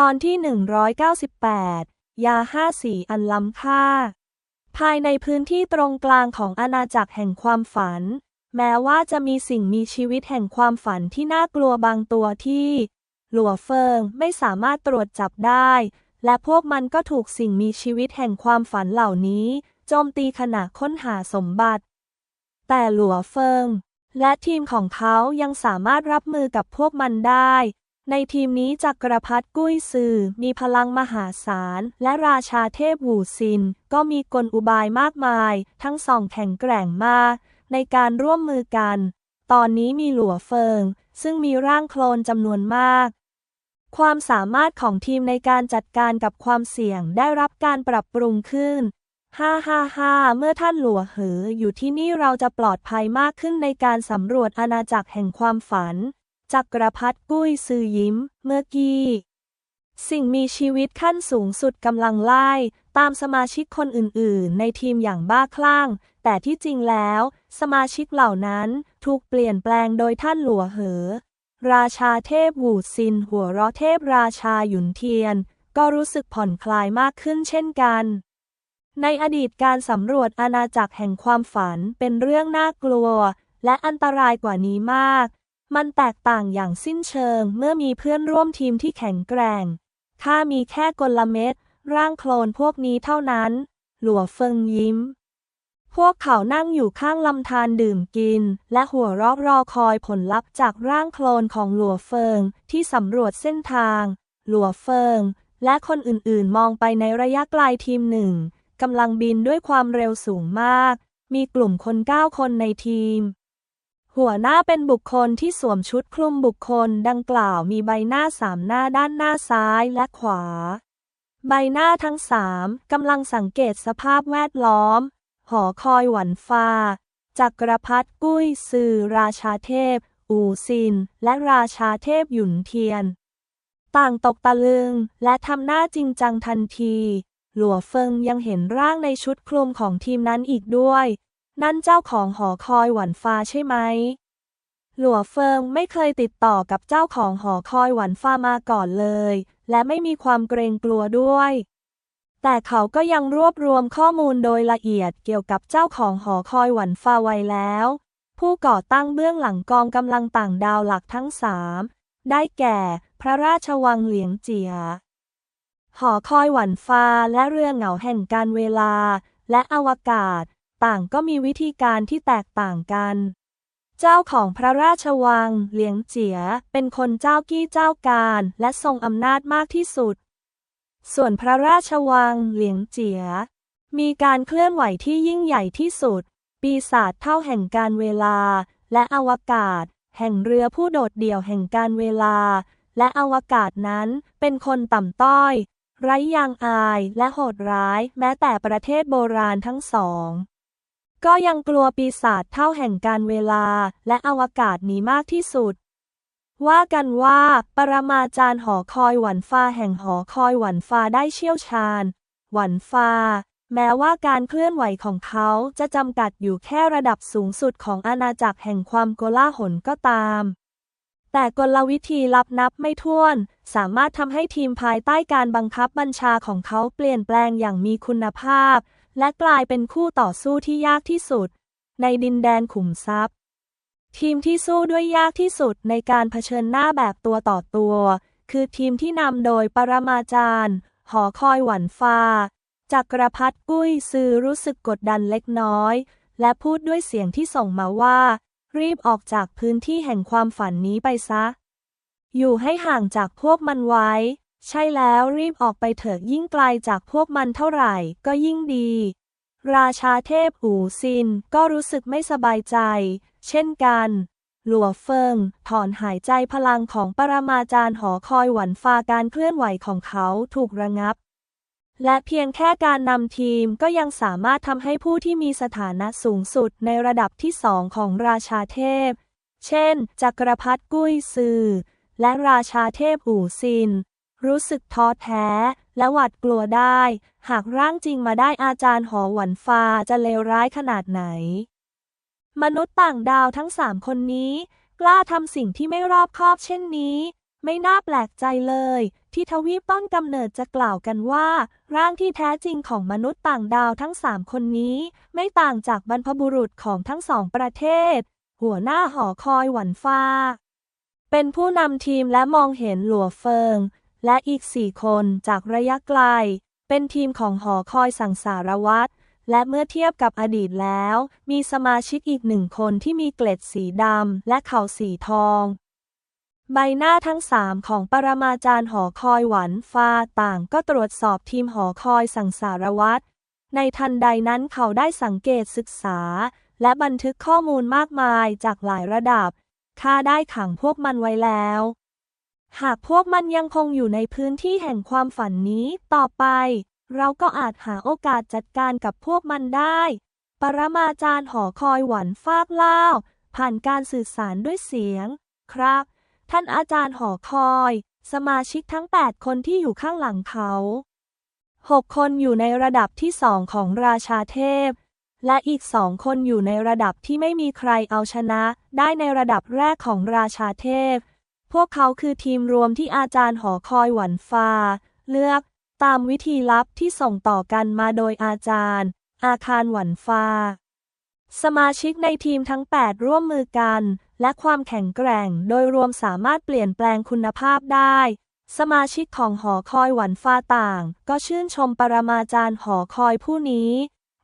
ตอนที่ 198 ยาห้าสีอันล้ำค่า ภายในพื้นที่ตรงกลางของอาณาจักรแห่งความฝัน แม้ว่าจะมีสิ่งมีชีวิตแห่งความฝันที่น่ากลัวบางตัวที่ หลัวเฟิงไม่สามารถตรวจจับได้ และพวกมันก็ถูกสิ่งมีชีวิตแห่งความฝันเหล่านี้โจมตีขณะค้นหาสมบัติ แต่หลัวเฟิงและทีมของเขายังสามารถรับมือกับพวกมันได้ ในทีมนี้จักรพรรดิกุ้ยซือมีพลังมหาศาล และราชาเทพหูซิน ก็มีกลอุบายมากมาย ทั้งสองแข็งแกร่งมาก ในการร่วมมือกัน ตอนนี้มีหลัวเฟิง ซึ่งมีร่างโคลนจำนวนมาก ความสามารถของทีมในการจัดการกับความเสี่ยงได้รับการปรับปรุงขึ้นฮ่าฮ่าฮ่าเมื่อท่านหลัวเหออยู่ที่นี่เราจะปลอดภัยมากขึ้นในการสำรวจอาณาจักรแห่งความฝัน จักรพรรดิกุ้ยซือยิ้ม เมื่อกี้ สิ่งมีชีวิตขั้นสูงสุดกำลังไล่ ตามสมาชิกคนอื่นๆ ในทีมอย่างบ้าคลั่ง แต่ที่จริงแล้ว สมาชิกเหล่านั้นถูกเปลี่ยนแปลงโดยท่านหลัวเหอ ราชาเทพหูซิน หัวเราะเทพราชาหยุนเทียน ก็รู้สึกผ่อนคลายมากขึ้นเช่นกันในอดีตการสำรวจอาณาจักรแห่งความฝันเป็นเรื่องน่ากลัว และอันตรายกว่านี้มาก มันแตกต่างอย่างสิ้นเชิงเมื่อมีเพื่อนร่วมทีมที่แข็งแกร่ง ข้ามีแค่กลเม็ดร่างโคลนพวกนี้เท่านั้น หลัวเฟิงยิ้ม พวกเขานั่งอยู่ข้างลำธารดื่มกิน และหัวราะรอคอยผลลัพธ์จากร่างโคลนของหลัวเฟิงที่สำรวจเส้นทาง หลัวเฟิง และคนอื่นๆ มองไปในระยะไกลทีมหนึ่งกำลังบินด้วยความเร็วสูงมาก มีกลุ่มคนเก้าคนในทีม หัวหน้าเป็นบุคคลที่สวมชุดคลุมบุคคลดังกล่าวมีใบหน้าสามหน้าด้านหน้าซ้ายและขวา ใบหน้าทั้งสามกำลังสังเกตสภาพแวดล้อม หอคอยหวันฟ้าจักรพรรดิกุ้ยซือราชาเทพ อูซิน และราชาเทพหยุนเทียน ต่างตกตะลึงและทำหน้าจริงจังทันที หลัวเฟิงยังเห็นร่างในชุดคลุมของทีมนั้นอีกด้วย นั่นเจ้าของหอคอยหวันฟ้าใช่ไหม หลัวเฟิงไม่เคยติดต่อกับเจ้าของหอคอยหวันฟ้ามาก่อนเลย และไม่มีความเกรงกลัวด้วย แต่เขาก็ยังรวบรวมข้อมูลโดยละเอียดเกี่ยวกับเจ้าของหอคอยหวันฟ้าไว้แล้ว ผู้ก่อตั้งเบื้องหลังกองกำลังต่างดาวหลักทั้งสามได้แก่ พระราชวังเหลียงเจีย หอคอยหวันฟ้าและเรือเหงาแห่งการเวลาและอวกาศ ต่างก็มีวิธีการที่แตกต่างกัน เจ้าของพระราชวัง เหลียงเจีย เป็นคนเจ้ากี้เจ้าการและทรงอำนาจมากที่สุด ส่วนพระราชวัง เหลียงเจีย มีการเคลื่อนไหวที่ยิ่งใหญ่ที่สุด ปีศาจเท่าแห่งการเวลา และอวกาศ แห่งเรือผู้โดดเดี่ยวแห่งการเวลา และอวกาศนั้นเป็นคนต่ำต้อยไร้ยางอายและโหดร้ายแม้แต่ประเทศโบราณทั้งสอง ก็ยังกลัวปีศาจเท่าแห่งการเวลาและอวกาศนี้มากที่สุด ว่ากันว่า ปรมาจารย์หอคอยหวันฟ้าแห่งหอคอยหวันฟ้าได้เชี่ยวชาญ หวันฟ้า แม้ว่าการเคลื่อนไหวของเขาจะจำกัดอยู่แค่ระดับสูงสุดของอาณาจักรแห่งความโกลาหลก็ตาม แต่กลวิธีลับนับไม่ถ้วน สามารถทำให้ทีมภายใต้การบังคับบัญชาของเขาเปลี่ยนแปลงอย่างมีคุณภาพ และกลายเป็นคู่ต่อสู้ที่ยากที่สุด ในดินแดนขุมทรัพย์ ทีมที่สู้ด้วยยากที่สุดในการเผชิญหน้าแบบตัวต่อตัว คือทีมที่นำโดยปรมาจารย์ หอคอยหวันฟ้าจักรพรรดิกุ้ยซือรู้สึกกดดันเล็กน้อย และพูดด้วยเสียงที่ส่งมาว่า รีบออกจากพื้นที่แห่งความฝันนี้ไปซะ อยู่ให้ห่างจากพวกมันไว้ ใช่แล้วรีบออกไปเถิดยิ่งไกลจากพวกมันเท่าไหร่ก็ยิ่งดี ราชาเทพหูซินก็รู้สึกไม่สบายใจ เช่นกัน หลัวเฟิงถอนหายใจพลังของปรมาจารย์หอคอยหวันฟ้าการเคลื่อนไหวของเขาถูกระงับ และเพียงแค่การนำทีมก็ยังสามารถทำให้ผู้ที่มีสถานะสูงสุดในระดับที่สองของราชาเทพ เช่น จักรพรรดิกุ้ยซือและราชาเทพอู่ซิน รู้สึกท้อแท้ และหวาดกลัวได้ หากร่างจริงมาได้อาจารย์หอหวันฟ้าจะเลวร้ายขนาดไหน มนุษย์ต่างดาวทั้งสามคนนี้ กล้าทำสิ่งที่ไม่รอบคอบเช่นนี้ ไม่น่าแปลกใจเลย ที่ทวีปต้นกำเนิดจะกล่าวกันว่า ร่างที่แท้จริงของมนุษย์ต่างดาวทั้งสามคนนี้ ไม่ต่างจากบรรพบุรุษของทั้งสองประเทศ หัวหน้าหอคอยหวันฟ้า เป็นผู้นำทีมและมองเห็นหลัวเฟิง และอีกสี่คนจากระยะไกล เป็นทีมของหอคอยสังสารวัตรและเมื่อเทียบกับอดีตแล้ว มีสมาชิกอีกหนึ่งคนที่มีเกล็ดสีดำและเข่าสีทอง ใบหน้าทั้งสามของปรมาจารย์หอคอยหวันฟ้าต่างก็ตรวจสอบทีมหอคอยสังสารวัตรในทันใดนั้นเขาได้สังเกตศึกษา และบันทึกข้อมูลมากมายจากหลายระดับข้าได้ขังพวกมันไว้แล้ว หากพวกมันยังคงอยู่ในพื้นที่แห่งความฝันนี้ต่อไป เราก็อาจหาโอกาสจัดการกับพวกมันได้ ปรมาจารย์หอคอยหวันฟากเล่าผ่านการสื่อสารด้วยเสียง ครับ ท่านอาจารย์หอคอย สมาชิกทั้ง 8 คนที่อยู่ข้างหลังเขา 6 คนอยู่ในระดับที่สองของราชาเทพ และอีกสองคนอยู่ในระดับที่ไม่มีใครเอาชนะ ได้ในระดับแรกของราชาเทพ พวกเขาคือทีมรวมที่อาจารย์หอคอยหวันฟ้า เลือก ตามวิธีลับที่ส่งต่อกันมาโดยอาจารย์ อาคารหวันฟ้า สมาชิกในทีมทั้ง 8 ร่วมมือกัน และความแข็งแกร่งโดยรวมสามารถเปลี่ยนแปลงคุณภาพได้ สมาชิกของหอคอยหวันฟ้าต่าง ก็ชื่นชมปรมาจารย์หอคอยผู้นี้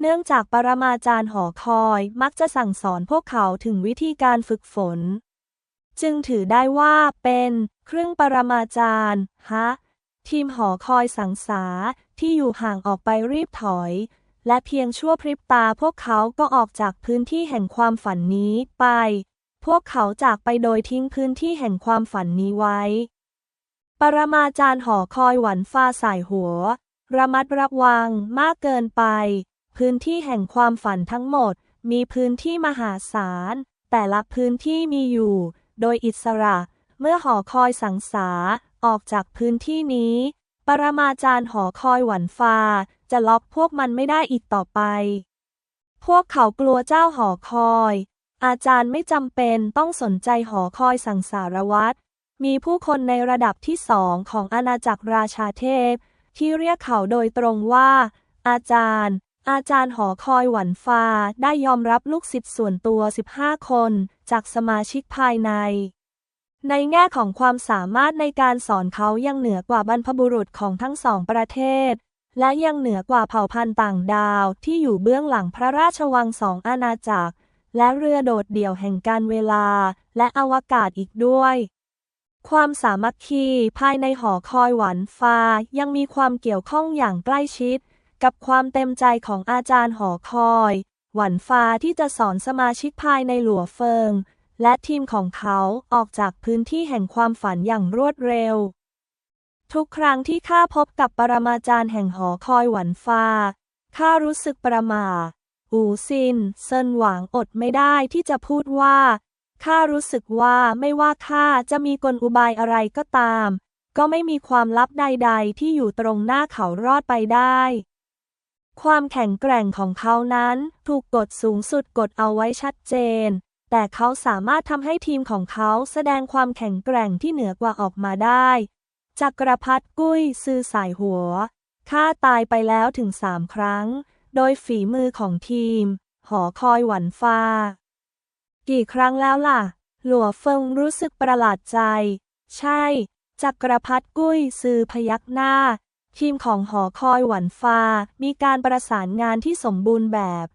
เนื่องจากปรมาจารย์หอคอยมักจะสั่งสอนพวกเขาถึงวิธีการฝึกฝน จึงถือได้ว่าเป็นเครื่องปรมาจารย์ฮะ ทีมหอคอยสังสาที่อยู่ห่างออกไปรีบถอย และเพียงชั่วพริบตาพวกเขาก็ออกจากพื้นที่แห่งความฝันนี้ไป พวกเขาจากไปโดยทิ้งพื้นที่แห่งความฝันนี้ไว้ ปรมาจารย์หอคอยหวันฟ้าสายหัว ระมัดระวังมากเกินไป พื้นที่แห่งความฝันทั้งหมด มีพื้นที่มหาศาลแต่ละพื้นที่มีอยู่ โดยอิสระ เมื่อหอคอยสังสา ออกจากพื้นที่นี้ ปรมาจารย์หอคอยหวันฟ้า จะล็อกพวกมันไม่ได้อีกต่อไป พวกเขากลัวเจ้าหอคอย อาจารย์ไม่จำเป็นต้องสนใจหอคอยสังสารวัตรมีผู้คนในระดับที่สองของอาณาจักรราชาเทพ ที่เรียกเขาโดยตรงว่า อาจารย์ อาจารย์หอคอยหวันฟ้าได้ยอมรับลูกศิษย์ส่วนตัว 15 คน จากสมาชิกภายใน ในแง่ของความสามารถในการสอนเขายังเหนือกว่าบรรพบุรุษของทั้งสองประเทศ และยังเหนือกว่าเผ่าพันธุ์ต่างดาวที่อยู่เบื้องหลังพระราชวังสองอาณาจักร และเรือโดดเดี่ยวแห่งการเวลาและอวกาศอีกด้วยความสามัคคีภายในหอคอยหวันฟ้ายังมีความเกี่ยวข้องอย่างใกล้ชิด กับความเต็มใจของอาจารย์หอคอย หวันฟ้าที่จะสอนสมาชิกภายในหลัวเฟิง และทีมของเขาออกจากพื้นที่แห่งความฝันอย่างรวดเร็ว ทุกครั้งที่ข้าพบกับปรมาจารย์แห่งหอคอยหวันฟ้าข้ารู้สึกประหม่าอูซินเซินหวางอดไม่ได้ที่จะพูดว่าข้ารู้สึกว่าไม่ว่าข้าจะมีกลอุบายอะไรก็ตาม ก็ไม่มีความลับใด ๆ ที่อยู่ตรงหน้าเขารอดไปได้ ความแข็งแกร่งของเขานั้นถูกกดสูงสุดกดเอาไว้ชัดเจน แต่เขาสามารถทำให้ทีมของเขาแสดงความแข็งแกร่งที่เหนือกว่าออกมาได้ จักรพรรดิกุ้ยซือสายหัวข้าตายไปแล้วถึงสามครั้ง โดยฝีมือของทีม หอคอยหวันฟ้า กี่ครั้งแล้วล่ะ หลัวเฟิงรู้สึกประหลาดใจ ใช่ จักรพรรดิกุ้ยซือพยักหน้า ทีมของหอคอยหวันฟ้ามีการประสานงานที่สมบูรณ์แบบ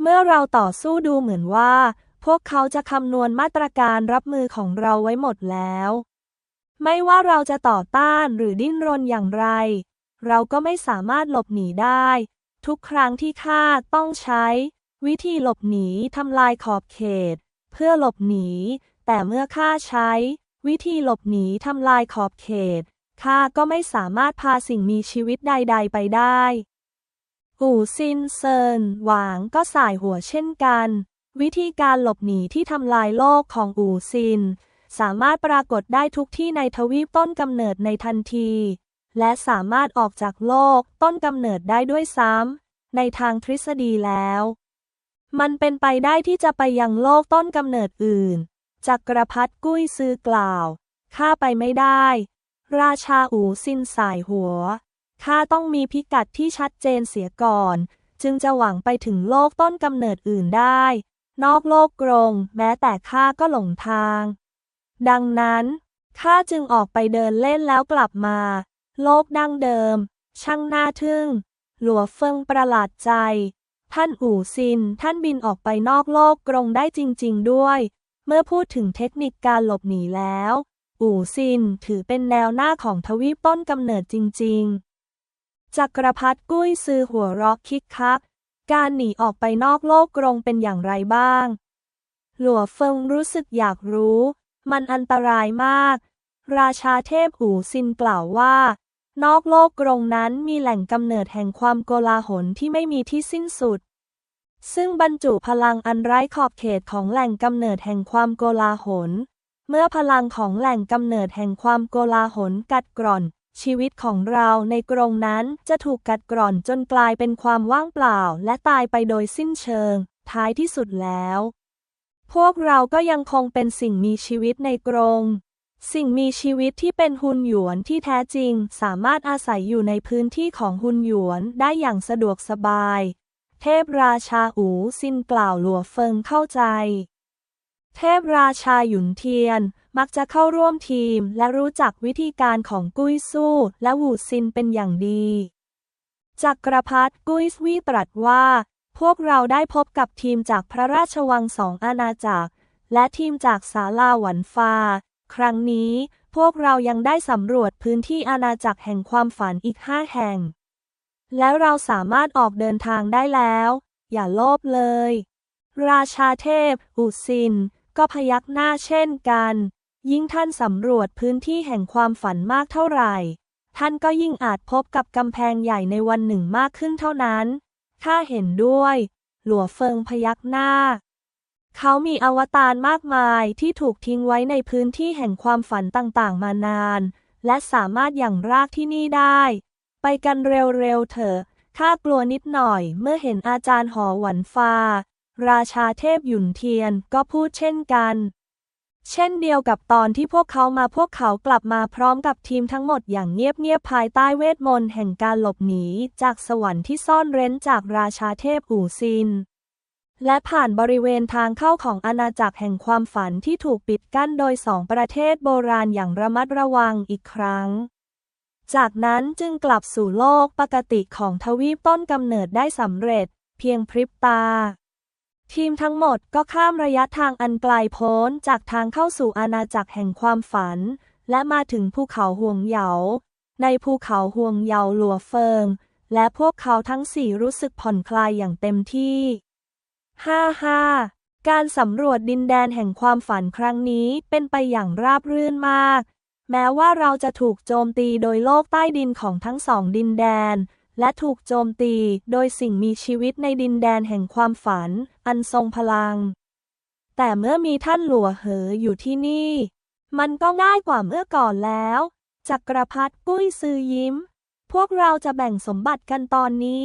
เมื่อเราต่อสู้ดูเหมือนว่า พวกเขาจะคำนวณมาตรการรับมือของเราไว้หมดแล้ว ไม่ว่าเราจะต่อต้านหรือดิ้นรนอย่างไร เราก็ไม่สามารถหลบหนีได้ ทุกครั้งที่ข้าต้องใช้ วิธีหลบหนีทำลายขอบเขต เพื่อหลบหนี แต่เมื่อข้าใช้ วิธีหลบหนีทำลายขอบเขต ข้าก็ไม่สามารถพาสิ่งมีชีวิตใด ๆ ไปได้อู่ซินเซินหวางก็สายหัวเช่นกัน วิธีการหลบหนีที่ทำลายโลกของอู่ซิน สามารถปรากฏได้ทุกที่ในทวีปต้นกำเนิดในทันที และสามารถออกจากโลกต้นกำเนิดได้ด้วยซ้ำในทางทฤษฎีแล้ว มันเป็นไปได้ที่จะไปยังโลกต้นกำเนิดอื่นจักรพรรดิกุ้ยซือกล่าวข้าไปไม่ได้ ราชาอูซินสายหัว ข้าต้องมีพิกัดที่ชัดเจนเสียก่อน จึงจะหวังไปถึงโลกต้นกำเนิดอื่นได้ นอกโลกกรงแม้แต่ข้าก็หลงทาง ดังนั้นข้าจึงออกไปเดินเล่นแล้วกลับมา โลกดั้งเดิม ช่างน่าทึ่ง หลัวเฟิงประหลาดใจ ท่านอู่ซินท่านบินออกไปนอกโลกกรงได้จริง ๆ ด้วย เมื่อพูดถึงเทคนิคการหลบหนีแล้ว อู่ซินถือเป็นแนวหน้าของทวีปต้นกำเนิดจริง ๆ จักรพรรดิกุ้ยซือหัวเรอกคิกคัก การหนีออกไปนอกโลกกรงเป็นอย่างไรบ้าง หลัวเฟิงรู้สึกอยากรู้ มันอันตรายมาก ราชาเทพอูซินกล่าวว่า นอกโลกกรงนั้นมีแหล่งกำเนิดแห่งความโกลาหลที่ไม่มีที่สิ้นสุด ซึ่งบรรจุพลังอันไร้ขอบเขตของแหล่งกำเนิดแห่งความโกลาหล เมื่อพลังของแหล่งกำเนิดแห่งความโกลาหลกัดกร่อน ชีวิตของเราในกรงนั้นจะถูกกัดกร่อนจนกลายเป็นความว่างเปล่า และตายไปโดยสิ้นเชิง ท้ายที่สุดแล้ว พวกเราก็ยังคงเป็นสิ่งมีชีวิตในกรงสิ่งมีชีวิตที่เป็นหุนหยวนที่แท้จริง สามารถอาศัยอยู่ในพื้นที่ของหุนหยวนได้อย่างสะดวกสบาย เทพราชาอูซินกล่าวหลัวเฟิงเข้าใจ เทพราชาหยุนเทียน มักจะเข้าร่วมทีม และรู้จักวิธีการของกุ้ยสู้ และวูซินเป็นอย่างดีจักรพรรดิกุ้ยสวีตรัสว่า พวกเราได้พบกับทีมจากพระราชวังสองอาณาจักร และทีมจากศาลาหวันฟาครั้งนี้พวกเรายังได้สำรวจพื้นที่อาณาจักรแห่งความฝันอีกห้าแห่ง แล้วเราสามารถออกเดินทางได้แล้ว อย่าโลภเลย ราชาเทพ อุซิน ก็พยักหน้าเช่นกัน ยิ่งท่านสำรวจพื้นที่แห่งความฝันมากเท่าไหร่ ท่านก็ยิ่งอาจพบกับกำแพงใหญ่ในวันหนึ่งมากขึ้นเท่านั้นข้าเห็นด้วย หลัวเฟิงพยักหน้า เขามีอวตารมากมายที่ถูกทิ้งไว้ในพื้นที่แห่งความฝันต่างๆ มานาน และสามารถอย่างรากที่นี่ได้ ไปกันเร็วๆเถอะข้ากลัวนิดหน่อยเมื่อเห็นอาจารย์หอหวันฟ้า ราชาเทพหยุนเทียนก็พูดเช่นกัน เช่นเดียวกับตอนที่พวกเขามาพวกเขากลับมาพร้อมกับทีมทั้งหมดอย่างเงียบๆภายใต้เวทมนต์แห่งการหลบหนีจากสวรรค์ที่ซ่อนเร้นจากราชาเทพอู่ซิน และผ่านบริเวณทางเข้าของอาณาจักรแห่งความฝันที่ถูกปิดกั้นโดยสองประเทศโบราณอย่างระมัดระวังอีกครั้งจากนั้นจึงกลับสู่โลกปกติของทวีปต้นกำเนิดได้สำเร็จ เพียงพริบตา ทีมทั้งหมดก็ข้ามระยะทางอันไกลโพ้นจากทางเข้าสู่อาณาจักรแห่งความฝัน และมาถึงภูเขาห่วงเหยา ในภูเขาห่วงเหยาหลัวเฟิง และพวกเขาทั้งสี่รู้สึกผ่อนคลายอย่างเต็มที่ห้าห้าการสำรวจดินแดนแห่งความฝันครั้งนี้เป็นไปอย่างราบรื่นมาก แม้ว่าเราจะถูกโจมตีโดยโลกใต้ดินของทั้งสองดินแดน และถูกโจมตีโดยสิ่งมีชีวิตในดินแดนแห่งความฝัน อันทรงพลัง แต่เมื่อมีท่านหลัวเหออยู่ที่นี่ มันก็ง่ายกว่าเมื่อก่อนแล้ว จักรพรรดิปุ้ยซือยิ้ม พวกเราจะแบ่งสมบัติกันตอนนี้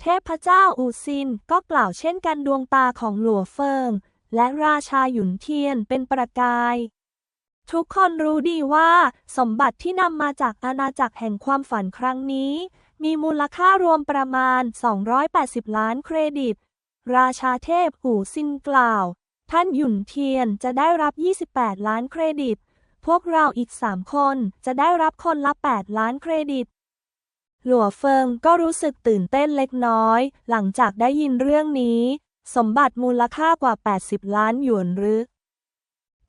เทพเจ้าอูซินก็กล่าวเช่นกันดวงตาของหลัวเฟิง และราชาหยุนเทียนเป็นประกายทุกคนรู้ดีว่า สมบัติที่นำมาจากอาณาจักรแห่งความฝันครั้งนี้ มีมูลค่ารวมประมาณ 280 ล้านเครดิต ราชาเทพอู่ซินกล่าว ท่านหยุนเทียนจะได้รับ 28 ล้านเครดิต พวกเราอีก 3 คนจะได้รับคนละ 8 ล้านเครดิต หลัวเฟิงก็รู้สึกตื่นเต้นเล็กน้อย หลังจากได้ยินเรื่องนี้ สมบัติมูลค่ากว่า 80 ล้านหยวนหรือ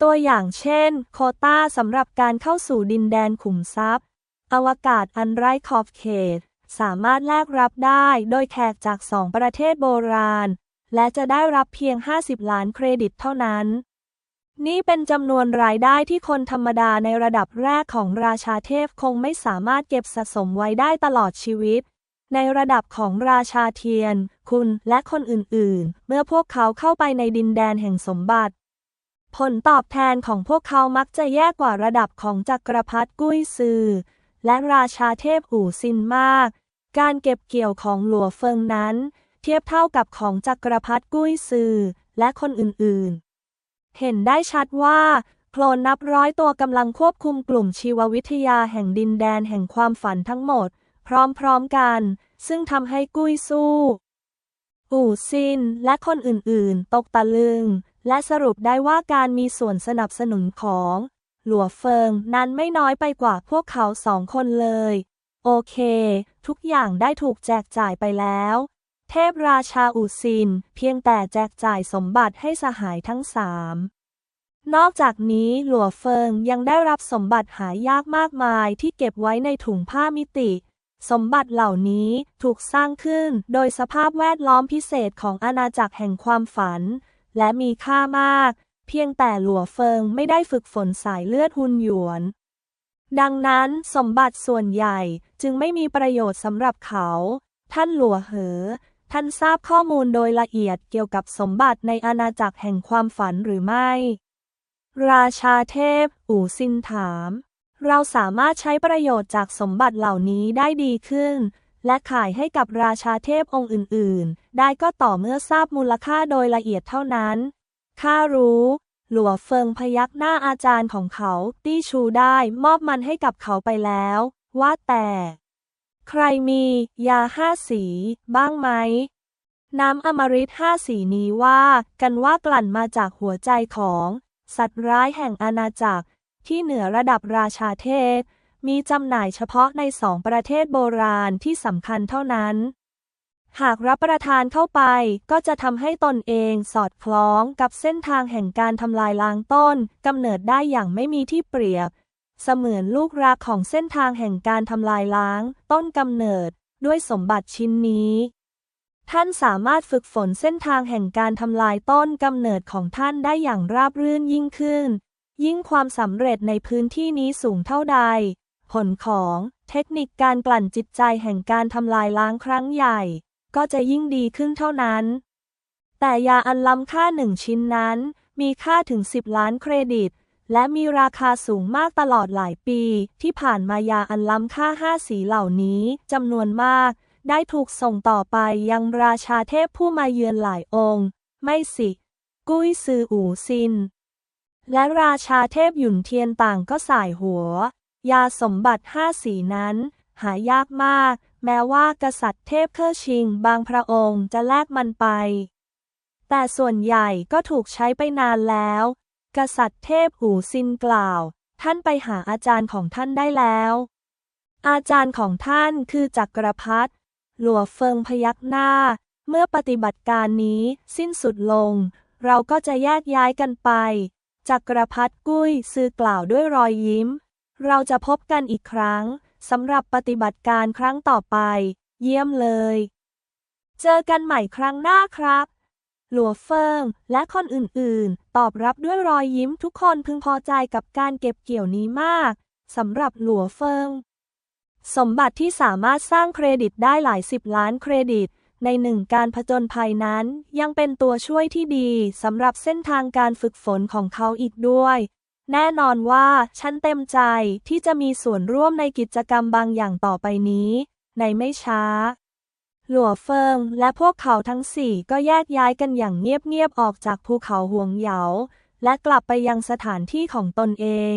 ตัวอย่างเช่น โคต้าสำหรับการเข้าสู่ดินแดนขุมทรัพย์ อวกาศอันไร้ขอบเขต สามารถแลกรับได้โดยแขกจากสองประเทศโบราณ และจะได้รับเพียง 50 ล้านเครดิตเท่านั้น นี่เป็นจำนวนรายได้ที่คนธรรมดาในระดับแรกของราชาเทพคงไม่สามารถเก็บสะสมไว้ได้ตลอดชีวิต ในระดับของราชาเทียน คุณและคนอื่นๆ เมื่อพวกเขาเข้าไปในดินแดนแห่งสมบัติผลตอบแทนของพวกเขามักจะแย่กว่าระดับของจักรพรรดิกุ้ยซือ และราชาเทพอู่ซินมาก การเก็บเกี่ยวของหลัวเฟิงนั้น เทียบเท่ากับของจักรพรรดิกุ้ยซือและคนอื่นๆ เห็นได้ชัดว่า โคลนนับร้อยตัวกำลังควบคุมกลุ่มชีววิทยาแห่งดินแดนแห่งความฝันทั้งหมด พร้อมๆกัน ซึ่งทำให้กุ้ยสู้อู่ซินและคนอื่นๆ ตกตะลึง และสรุปได้ว่าการมีส่วนสนับสนุนของ หลัวเฟิงนั้นไม่น้อยไปกว่าพวกเขาสองคนเลย โอเค ทุกอย่างได้ถูกแจกจ่ายไปแล้ว เทพราชาอูซิน เพียงแต่แจกจ่ายสมบัติให้สหายทั้งสามนอกจากนี้หลัวเฟิงยังได้รับสมบัติหายากมากมายที่เก็บไว้ในถุงผ้ามิติ สมบัติเหล่านี้ถูกสร้างขึ้นโดยสภาพแวดล้อมพิเศษของอาณาจักรแห่งความฝัน และมีค่ามาก เพียงแต่หลัวเฟิงไม่ได้ฝึกฝนสายเลือดหุนหยวน ดังนั้นสมบัติส่วนใหญ่จึงไม่มีประโยชน์สำหรับเขา ท่านหลัวเหอ ท่านทราบข้อมูลโดยละเอียดเกี่ยวกับสมบัติในอาณาจักรแห่งความฝันหรือไม่ ราชาเทพ อู่ซินถาม เราสามารถใช้ประโยชน์จากสมบัติเหล่านี้ได้ดีขึ้น และขายให้กับราชาเทพองค์อื่น ๆ ได้ก็ต่อเมื่อทราบมูลค่าโดยละเอียดเท่านั้น ข้ารู้ หลัวเฟิงพยักหน้าอาจารย์ของเขาตี้ชูได้มอบมันให้กับเขาไปแล้ว ว่าแต่ ใครมียาห้าสี บ้างไหม น้ำอมฤตห้าสีนี้ว่ากันว่ากลั่นมาจากหัวใจของ สัตว์ร้ายแห่งอาณาจักร ที่เหนือระดับราชาเทพมีจำหน่ายเฉพาะในสองประเทศโบราณที่สำคัญเท่านั้น หากรับประทานเข้าไปก็จะทำให้ตนเองสอดคล้องกับเส้นทางแห่งการทำลายล้างต้นกำเนิดได้อย่างไม่มีที่เปรียบ เสมือนลูกรักของเส้นทางแห่งการทำลายล้าง ต้นกำเนิด ด้วยสมบัติชิ้นนี้ ท่านสามารถฝึกฝนเส้นทางแห่งการทำลายต้นกำเนิดของท่านได้อย่างราบรื่นยิ่งขึ้น ยิ่งความสำเร็จในพื้นที่นี้สูงเท่าใด ผลของเทคนิคการกลั่นจิตใจแห่งการทำลายล้างครั้งใหญ่ ก็จะยิ่งดีขึ้นเท่านั้น แต่ยาอันล้ำค่าหนึ่งชิ้นนั้น มีค่าถึง 10 ล้านเครดิต และมีราคาสูงมากตลอดหลายปี ที่ผ่านมายาอันล้ำค่าห้าสีเหล่านี้จำนวนมาก ได้ถูกส่งต่อไปยังราชาเทพผู้มาเยือนหลายองค์ ไม่สิ กุ้ยซืออูซิน และราชาเทพหยุนเทียนต่างก็สายหัว ยาสมบัติห้าสีนั้น หายากมาก แม้ว่ากษัตริย์เทพเคอชิงบางพระองค์จะแลกมันไป แต่ส่วนใหญ่ก็ถูกใช้ไปนานแล้ว กษัตริย์เทพหูซินกล่าว ท่านไปหาอาจารย์ของท่านได้แล้ว อาจารย์ของท่านคือจักรพรรดิหลัวเฟิงพยักหน้า เมื่อปฏิบัติการนี้สิ้นสุดลง เราก็จะแยกย้ายกันไป จักรพรรดิกุ้ยซือกล่าวด้วยรอยยิ้ม เราจะพบกันอีกครั้ง สำหรับปฏิบัติการครั้งต่อไป เยี่ยมเลย เจอกันใหม่ครั้งหน้าครับ หลัวเฟิงและคนอื่นๆ ตอบรับด้วยรอยยิ้มทุกคนพึงพอใจกับการเก็บเกี่ยวนี้มากสำหรับหลัวเฟิง สมบัติที่สามารถสร้างเครดิตได้หลายสิบล้านเครดิต ในหนึ่งการผจญภัยนั้นยังเป็นตัวช่วยที่ดีสำหรับเส้นทางการฝึกฝนของเขาอีกด้วย แน่นอนว่าฉันเต็มใจที่จะมีส่วนร่วมในกิจกรรมบางอย่างต่อไปนี้ ในไม่ช้า หลัวเฟิงและพวกเขาทั้งสี่ก็แยกย้ายกันอย่างเงียบๆออกจากภูเขาห่วงเหยา และกลับไปยังสถานที่ของตนเอง